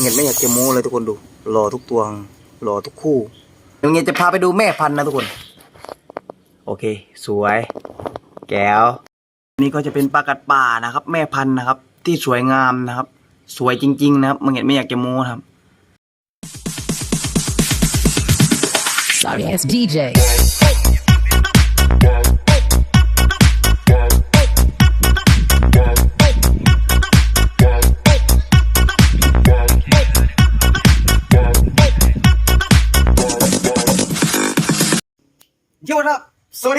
เงินไม่อยากจะโม้เลยทุกคนดูรอทุกตัวรอทุกคู่เดี๋ยวเงินจะพาไปดูแม่พันธุ์นะทุกคน โอเค สวย แก้ว นี่ก็จะเป็นปลากัดป่านะครับ แม่พันธุ์นะครับ ที่สวยงามนะครับ สวยจริง ๆ นะครับมึงเห็นไม่อยากจะโม้ครับ Sorry ass DJ.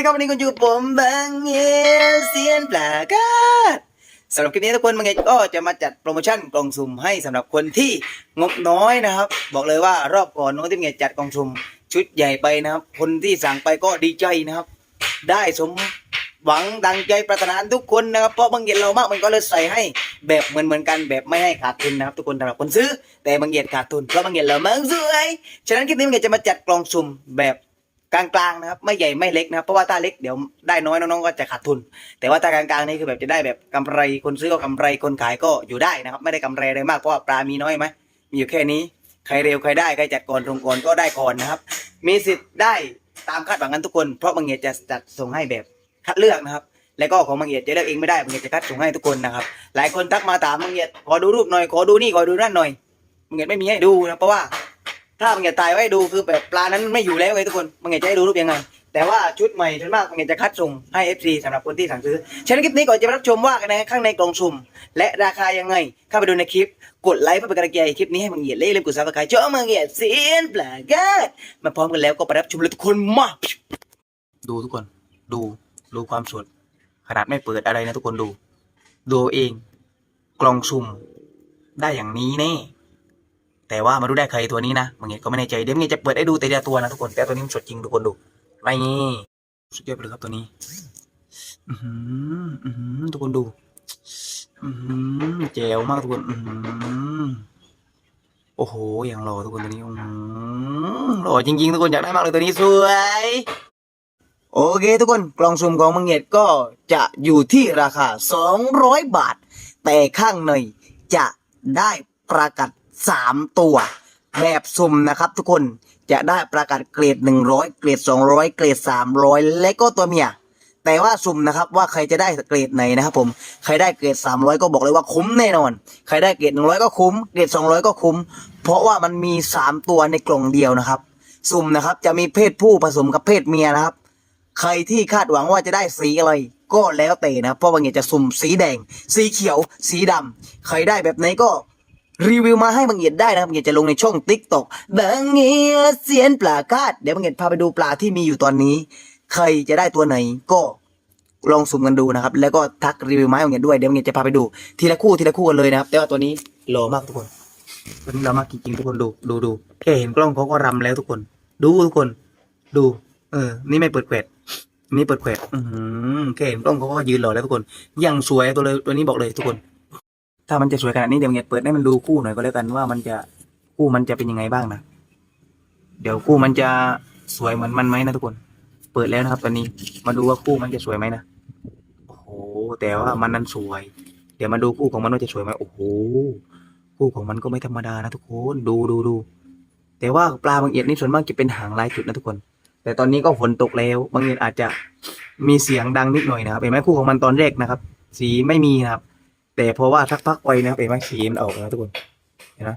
ครับวันนี้ก็อยู่ผมบางเงียเซียนปลากาดสำหรับคลิปนี้ทุกคนบางเงียก็จะมาจัดโปรโมชั่นกล่องสุ่มให้สำหรับคนที่งบน้อยนะครับ บอกเลยว่ารอบก่อนน้องที่บางเงียจัดกล่องสุ่มชุดใหญ่ไปนะครับ คนที่สั่งไปก็ดีใจนะครับ ได้สมหวังดังใจปรารถนาทุกคนนะครับเพราะบางเงียเรามากมันก็เลยใส่ให้แบบเหมือนเหมือนกันแบบไม่ให้ขาดทุนนะครับ ทุกคนสำหรับคนซื้อ แต่บางเงียขาดทุนเพราะบางเงียเรามั่งสวยฉะนั้นคลิปนี้บางเงียจะมาจัดกล่องสุ่มแบบ กลางๆนะครับ ไม่ใหญ่ไม่เล็กนะครับ เพราะว่าถ้าเล็กเดี๋ยวได้น้อยน้องๆก็จะขาดทุน แต่ว่าถ้ากลางๆนี่คือแบบจะได้แบบกำไรคนซื้อก็กำไรคนขายก็อยู่ได้นะครับ ไม่ได้กำไรอะไรมากเพราะว่าปลามีน้อยไหมมีอยู่แค่นี้ใครเร็วใครได้ใครจัดก่อนตรงก่อนก็ได้ก่อนนะครับ มีสิทธิ์ได้ตามคาดหวังกันทุกคน เพราะบางเงียจะจัดส่งให้แบบคัดเลือกนะครับ แล้วก็ของบางเงียจะเลือกเองไม่ได้บางเงียจะคัดส่งให้ทุกคนนะครับ หลายคนทักมาถามบางเงียขอดูรูปหน่อยขอดูนี่ขอดูนั่นหน่อยบางเงียไม่มีให้ดูนะเพราะว่า ถ้าบางเงียตายไว้ดูคือแบบปลานั้นไม่อยู่แล้วไงทุกคนบางเงียจะให้ดูรูปยังไง แต่ว่าชุดใหม่ส่วนมากบางเงียจะคัดส่งให้ FC สำหรับคนที่สั่งซื้อฉะนั้นคลิปนี้ก่อนจะไปรับชมว่ากันนะข้างในกล่องสุ่ม และราคายังไงเข้าไปดูในคลิป กดไลค์เพื่อเป็นกำลังใจให้คลิปนี้ให้บางเงียและอย่าลืมกดซับสไครต์ช่องบางเงียเสียนปลากาดมาพร้อมกันแล้วก็ไปรับชมเลยทุกคนมาดูทุกคน ดูดูความสดขนาดไม่เปิดอะไรนะทุกคนดู ดูเอาเองกล่องสุ่ม ได้อย่างนี้แน่ แต่ว่ามาดูได้ใครตัวนี้นะบางเงี้ยก็ไม่แน่ใจเดี๋ยวบางเงี้ยจะเปิดให้ดูแต่ละตัวนะทุกคนแต่ตัวนี้มันสดจริงทุกคนดูไม่งี้สุดยอดไปเลยครับตัวนี้อือหืออือหือทุกคนดูอือหือแจ๋วมากทุกคนอืโอ้โหอย่างหล่อทุกคนตัวนี้อือหือหล่อจริงๆทุกคนอยากได้มากเลยตัวนี้สวยโอเคทุกคนกล่องสุ่มของมังเงียดก็จะอยู่ที่ราคา 200 บาท แต่ข้างในจะได้ประกั ด3ตัว แบบสุ่มนะครับทุกคนจะได้ประกัดเกรด100เกรด200เกรด300และก็ตัวเมียแต่ว่าสุ่มนะครับว่าใครจะได้เกรดไหนนะครับผมใครได้เกรด 300 ก็บอกเลยว่าคุ้มแน่นอน ใครได้เกรด 100 ก็คุ้มเกรด 200 ก็คุ้ม เพราะว่ามันมี 3 ตัวในกล่องเดียวนะครับ สุ่มนะครับจะมีเพศผู้ผสมกับเพศเมียนะครับ ใครที่คาดหวังว่าจะได้สีอะไร ก็แล้วแต่นะเพราะบางอย่างจะสุ่มสีแดง สีเขียว สีดำใครได้แบบไหนก็ รีวิวมาให้บางเอียดได้นะครับบางเอียดจะลงในช่องติ๊กต็อกบางเอียดเสียนปลากาดเดี๋ยวบางเอียดพาไปดูปลาที่มีอยู่ตอนนี้ ใครจะได้ตัวไหนก็ลองสุ่มกันดูนะครับ แล้วก็ทักรีวิวมาให้บางเอียดด้วยเดี๋ยวบางเอียดจะพาไปดูทีละคู่ทีละคู่กันเลยนะครับ แต่ว่าตัวนี้หล่อมากทุกคนตัวนี้หล่อมากจริงๆทุกคนดูดูดูแค่เห็นกล้องเขาก็รำแล้วทุกคน ดูทุกคน ดู เออ นี่ไม่เปิดเควดนี่เปิดเควดอือแค่เห็นกล้องเขาก็ยืนรอแล้วทุกคนยังสวยตัวเลยตัวนี้บอกเลยทุกคน ถ้ามันจะสวยขนาดนี้เดี๋ยวเงียเปิดให้มันดูคู่หน่อยก็แล้วกันว่ามันจะคู่มันจะเป็นยังไงบ้างนะ เดี๋ยวคู่มันจะสวยเหมือนมันไหมนะทุกคน เปิดแล้วนะครับ ตอนนี้มาดูว่าคู่มันจะสวยไหมนะ โอ้โห แต่ว่ามันนั้นสวย เดี๋ยวมาดูคู่ของมันว่าจะสวยไหมโอ้โห คู่ของมันก็ไม่ธรรมดานะทุกคน ดูดูดู แต่ว่าปลาบางเอียดนี่ส่วนมากจะเป็นหางลายจุดนะทุกคน แต่ตอนนี้ก็ฝนตกแล้ว บางเอียดอาจจะมีเสียงดังนิดหน่อยนะครับ เห็นไหมคู่ของมันตอนแรกนะครับ สีไม่มีนะครับ แต่เพราะว่าสักพักไปนะครับเห็นไหมสีมันออกแล้วทุกคนเห็นไหม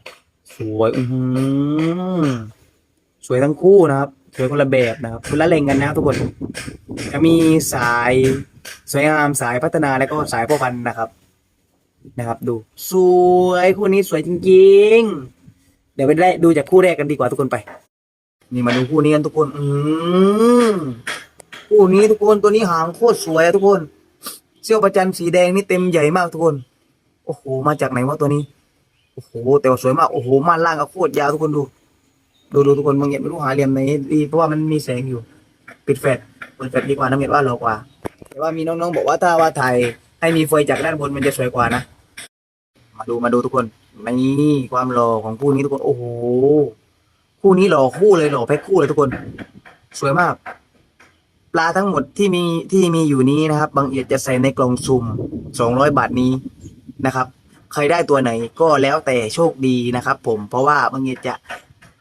สวยอือหือสวยทั้งคู่นะครับสวยคนละแบบนะครับคนละเลงกันนะทุกคน จะมีสายสวยงามสายพัฒนาแล้วก็สายพ่อพันธุ์นะครับ นะครับ ดู สวยคู่นี้สวยจริง ๆ เดี๋ยวไปได้ดูจากคู่แรกกันดีกว่าทุกคนไป นี่มาดูคู่นี้กันทุกคน อืมคู่นี้ทุกคนตัวนี้หางโคตรสวยอะทุกคน เสื้อประจันสีแดงนี่เต็มใหญ่มากทุกคน โอ้โห มาจากไหนวะตัวนี้ โอ้โห แต่ว่าสวยมาก โอ้โหม่านล่างก็โคตรยาวทุกคนดู ดูดูทุกคนบางเงียไม่รู้หาเหลี่ยมไหนดีเพราะว่ามันมีแสงอยู่ ปิดแฟลชเปิดแฟลชดีกว่าน้ำเงียว่าหลอกกว่า แต่ว่ามีน้องๆบอกว่าถ้าว่าถ่ายให้มีไฟจากด้านบนมันจะสวยกว่านะ มาดูมาดูทุกคนนี่ความหล่อของคู่นี้ทุกคน โอ้โห คู่นี้หล่อคู่เลยหล่อแพ็คคู่เลยทุกคน สวยมาก ปลาทั้งหมดที่มีที่มีอยู่นี้นะครับ บางเอียดจะใส่ในกล่องซุ่ม200 บาทนี้นะครับ ใครได้ตัวไหนก็แล้วแต่โชคดีนะครับ ผมเพราะว่าบางทียดจะ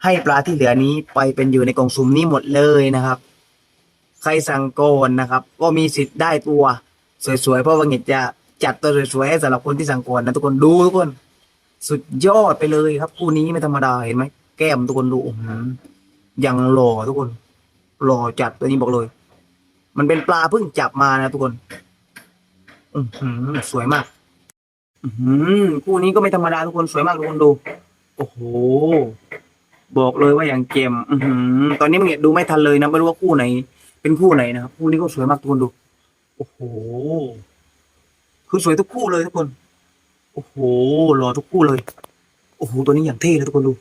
ให้ปลาที่เหลือนี้ไปเป็นอยู่ในกล่องซุ่มนี้หมดเลยนะครับ ใครสั่งก่อนนะครับ ก็มีสิทธิ์ได้ตัว สวยๆเพราะว่าเงียดจะจัดตัวสวยๆให้สำหรับคนที่สั่งก่อนนะทุกคนดูทุกคน สุดยอดไปเลยครับคู่นี้ไม่ธรรมดาเห็นไหมแก้มทุกคนดูอื้อหือยังหล่อทุกคนหล่อจัดตัวนี้บอกเลย มันเป็นปลาเพิ่งจับมานะทุกคนอือหือสวยมาก อือหือคู่นี้ก็ไม่ธรรมดาทุกคนสวยมากทุกคนดู โอ้โห บอกเลยว่าอย่างเกมอือหือตอนนี้มึงเนี่ยดูไม่ทันเลยนะไม่รู้ว่าคู่ไหน เป็นคู่ไหนนะครับคู่นี้ก็สวยมากทุกคนดู โอ้โห คือสวยทุกคู่เลยทุกคน โอ้โหหล่อทุกคู่เลย โอ้โห ตัวนี้อย่างเท่เลยทุกคนดู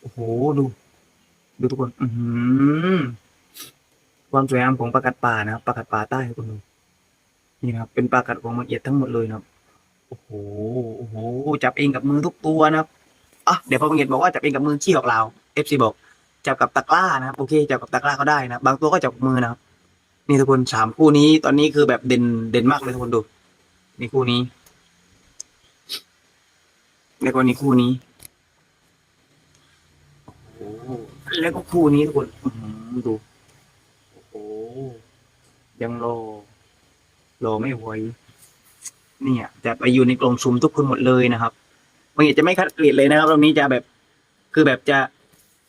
โอ้โห ดู ดูทุกคน อือหือ ความสวยงามของปลากัดป่านะครับปลากัดป่าใต้ทุกคนดูนี่นะครับเป็นปลากัดของมังเอียดทั้งหมดเลยนะครับโอ้โหโอ้โหจับเองกับมือทุกตัวนะครับอะเดี๋ยวพอมังเอียดบอกว่าจับเองกับมือขี้ออกลาเอฟซีบอกจับกับตะกร้านะครับโอเคจับกับตะกร้าก็ได้นะบางตัวก็จับกับมือนะครับนี่ทุกคนสามคู่นี้ตอนนี้คือแบบเด่นเด่นมากเลยทุกคนดูนี่คู่นี้แล้วก็นี่คู่นี้โอ้โหแล้วก็คู่นี้ทุกคนดู ยังรอรอไม่หวเนี่ยจะไปอยู่ในกล่องซุ่มทุกคนหมดเลยนะครับบางทีจะไม่คัดเกรดเลยนะครับรอบนี้จะแบบ คือแบบจะ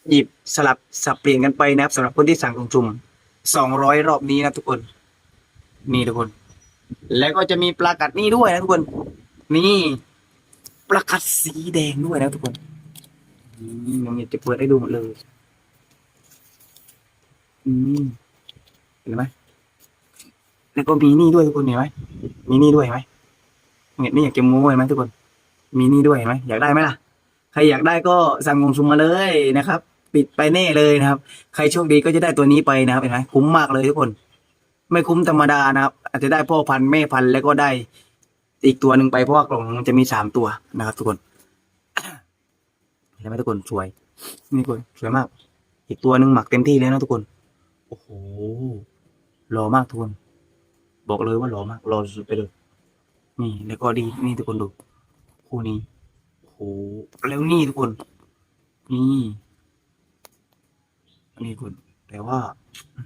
หยิบสลับสับเปลี่ยนกันไปนะครับสำหรับคนที่สั่งกล่องซุ่มสองร้อยรอบนี้นะทุกคน นี่ทุกคน แล้วก็จะมีปลากัดนี่ด้วยนะทุกคน นี่ปลากัดสีแดงด้วยนะทุกคนนี่น้องอยากจะเปิดให้ดูหมดเลย อืม เห็นไหมแล้วก็มีนี่ด้วยทุกคนเห็นไหมมีนี่ด้วยไหมเนี่ยนี่อยากจะมูเห็นไหมทุกคน มีนี่ด้วยเห็นไหมอยากได้ไหมล่ะ ใครอยากได้ก็สั่งงงซุมมาเลยนะครับ ปิดไปแน่เลยนะครับ ใครโชคดีก็จะได้ตัวนี้ไปนะครับเห็นไหมคุ้มมากเลยทุกคน ไม่คุ้มธรรมดานะครับ อาจจะได้พ่อพันธุ์แม่พันธุ์แล้วก็ได้อีกตัวหนึ่งไปเพราะว่ากล่องมันจะมีสามตัวนะครับ ทุกคนเห็นไหมทุกคนสวยนี่ทุกคนสวยมาก อีกตัวหนึ่งหมักเต็มที่เลยนะทุกคน โอ้โหหล่อมากทุกคน บอกเลยว่าหล่อมากหล่อสุดไปเลย นี่แล้วก็ดีนี่ทุกคนดูคู่นี้โอ้โหแล้วนี่ทุกคน นี่นี่ทุกคนแต่ว่า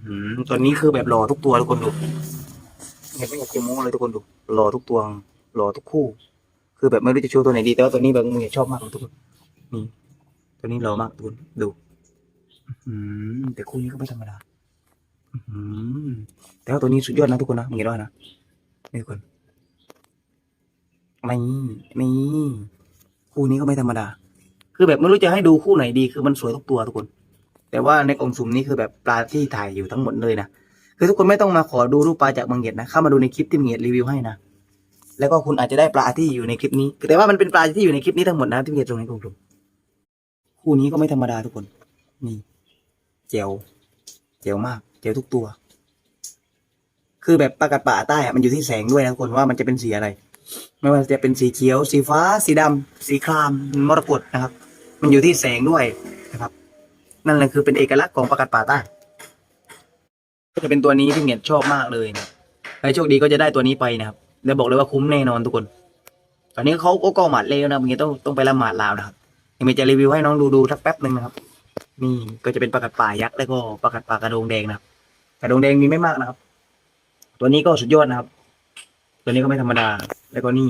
อืตอนนี้คือแบบหล่อทุกตัวทุกคนดูเนี่ยไม่อยากจะโม้เลยทุกคนดูหล่อทุกตัวหล่อทุกคู่ คือแบบไม่รู้จะโชว์ตัวไหนดีแต่ว่าตัวนี้แบบมึงชอบมากทุกคนนี่ตัวนี้หล่อมากทุกคนดู อืมแต่คู่นี้ก็ไม่ธรรมดา แต่ว่าตัวนี้สุดยอดนะทุกคนนะมึงเห็นว่านะนี่ทุกคนนี่นี่คู่นี้ก็ไม่ธรรมดา คือแบบไม่รู้จะให้ดูคู่ไหนดี คือมันสวยทุกตัวทุกคน แต่ว่าในกองสุ่มนี้คือแบบปลาที่ถ่ายอยู่ทั้งหมดเลยนะคือทุกคนไม่ต้องมาขอดูรูปปลาจากบางเหยียดนะเข้ามาดูในคลิปที่บางเหยียดรีวิวให้นะแล้วก็คุณอาจจะได้ปลาที่อยู่ในคลิปนี้ แต่ว่ามันเป็นปลาที่อยู่ในคลิปนี้ทั้งหมดนะที่บางเหยียดตรงในกองสุ่มคู่นี้ก็ไม่ธรรมดาทุกคน นี่เจียวเจียวมาก เจียวทุกตัว คือแบบปลากัดป่าใต้มันอยู่ที่แสงด้วยนะทุกคนว่ามันจะเป็นสีอะไร ไม่ว่าจะเป็นสีเขียว สีฟ้า สีดำสีครามมรกตนะครับ มันอยู่ที่แสงด้วยนะครับ นั่นแหละคือเป็นเอกลักษณ์ของปลากัดป่าใต้ก็จะเป็นตัวนี้ที่เงียชอบมากเลยนะใครโชคดีก็จะได้ตัวนี้ไปนะครับแล้วบอกเลยว่าคุ้มแน่นอนทุกคน ตอนนี้เขาก็ก็หมาดเลวนะเงียต้องต้องไปละหมาดลาวนะครับยังมีจะรีวิวให้น้องดูดูสักแป๊บหนึ่งนะครับ นี่ก็จะเป็นปลากัดป่ายักษ์แล้วก็ปลากัดป่ากระโดงแดงนะครับ กระโดงแดงมีไม่มากนะครับ ตัวนี้ก็สุดยอดนะครับ ตัวนี้ก็ไม่ธรรมดา แล้วก็นี่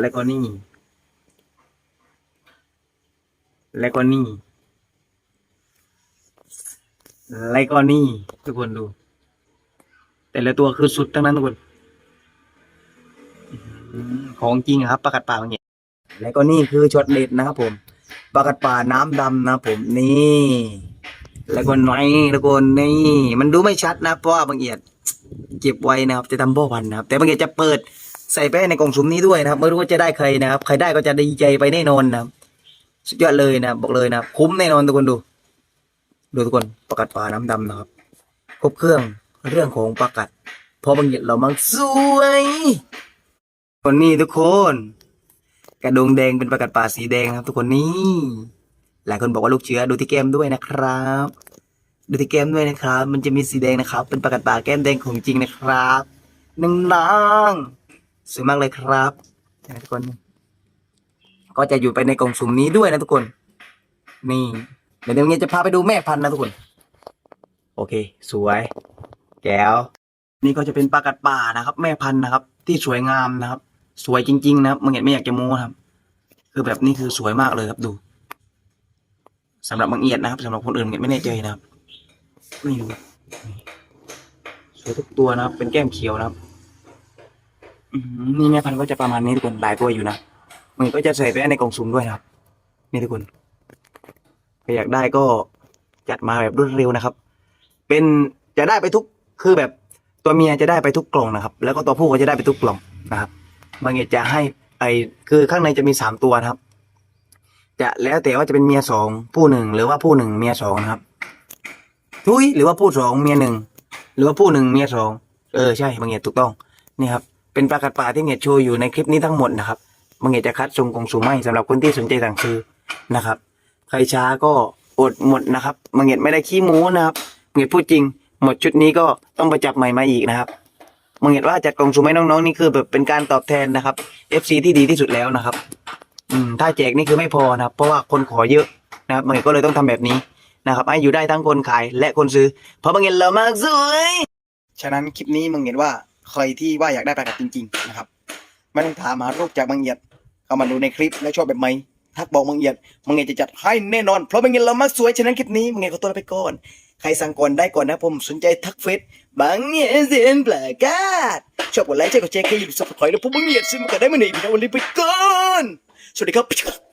แล้วก็นี่ แล้วก็นี่ แล้วก็นี่ ทุกคนดู แต่ละตัวคือสุดทั้งนั้นทุกคน ของจริงครับปลากัดป่าเงี้ยแล้วก็นี่คือช็อตเด็ดนะครับผมปลากัดป่าน้ำดำนะผมนี่ แล้วก็น้อยทุกนนี่ มันดูไม่ชัดนะเพราะว่าบางเอียดเก็บไว้นะครับจะทำพ่อพันนะครับ แต่บางเอียดจะเปิดใส่ไปในกล่องสุ่มนี้ด้วยนะครับ ไม่รู้ว่าจะได้ใครนะครับ ใครได้ก็จะดีใจไปแน่นอนนะครับ สุดยอดเลยนะครับบอกเลยนะครับคุ้มแน่นอนทุกคนดู ดูทุกคนประกัดป่าน้ำดำนะครับ ครบเครื่องเรื่องของประกัดเพอบางเอียดเรามันสวยคนนี้ทุกคน กระดงแดงเป็นประกัดป่าสีแดงนะครับทุกคนนี่ หลายคนบอกว่าลูกเชื้อดูที่แก้มด้วยนะครับ ดูที่แก้มด้วยนะครับ มันจะมีสีแดงนะครับ เป็นประกัดป่าแก้มแดงของจริงนะครับนางนางๆสวยมากเลยครับนะทุกคน ก็จะอยู่ไปในกล่องสุ่มนี้ด้วยนะทุกคน นี่เดี๋ยวเดี๋ยวจะพาไปดูแม่พันธุ์นะทุกคน โอเค สวย แก้ว นี่ก็จะเป็นปลากัดป่านะครับ แม่พันธุ์นะครับ ที่สวยงามนะครับ สวยจริง ๆ นะครับมึงเห็นไม่อยากจะโม้นะครับ คือแบบนี้คือสวยมากเลยครับดู สำหรับบางเอียดนะครับสำหรับคนอื่นเงียไม่แน่ใจนะครับนี่ดูนี่สวยทุกตัวนะครับ เป็นแก้มเขียวนะครับนี่แม่พันธุ์ก็จะประมาณนี้ทุกคนหลายตัวอยู่นะมันก็จะใส่ไปในกล่องสุ่มด้วยนะครับ นี่ทุกคนใครอยากได้ก็จัดมาแบบรวดเร็วนะครับ เป็นจะได้ไปทุกคือแบบตัวเมียจะได้ไปทุกกล่องนะครับ แล้วก็ตัวผู้ก็จะได้ไปทุกกล่องนะครับบางทีจะให้ไอคือข้างในจะมีสามตัวนะครับ จะแล้วแต่ว่าจะเป็นเมียสองผู้หนึ่งหรือว่าผู้หนึ่งเมียสองนะครับทุยหรือว่าผู้สองเมียหนึ่งหรือว่าผู้หนึ่งเมียสองเออใช่บางทีถูกต้องนี่ครับเป็นปลากัดป่าที่เงียโชว์อยู่ในคลิปนี้ทั้งหมดนะครับบางทีจะคัดส่งกล่องสุ่มให้สำหรับคนที่สนใจสั่งซื้อนะครับ ใครช้าก็อดหมดนะครับบางเงียไม่ได้ขี้หมูนะครับบางเงียพูดจริง หมดชุดนี้ก็ต้องไปจับใหม่มาอีกนะครับบางเงียว่าจัดกล่องสุ่มให้น้องๆนี่คือแบบเป็นการตอบแทนนะครับ FC ที่ดีที่สุดแล้วนะครับ อืมถ้าแจกนี่คือไม่พอนะครับ เพราะว่าคนขอเยอะนะครับบางเงียก็เลยต้องทำแบบนี้นะครับให้อยู่ได้ทั้งคนขายและคนซื้อ เพราะบางเงียเรามากสวยฉะนั้นคลิปนี้มึงเห็นว่าใครที่ว่าอยากได้ปลากัดจริง ๆ นะครับไม่ต้องถามหารูปจากบางเอียดเข้ามาดูในคลิปแล้วชอบแบบไหมทักบอกบางเอียดบางเอียดจะจัดให้แน่นอนเพราะบางเอียดเรามากสวยฉะนั้นคลิปนี้บางเอียดขอตัวลาไปก่อนใครสั่งก่อนได้ก่อนนะผมสนใจทักเฟซบางเอียดเสียนปลากาดชอบกดไลค์ใช่กดแชร์ใครอยู่สับสไครต์แล้วพวกบางเอียดซึ่งมันก็ได้มาหนีพี่นะวันนี้ไปก่อน สวัสดีครับ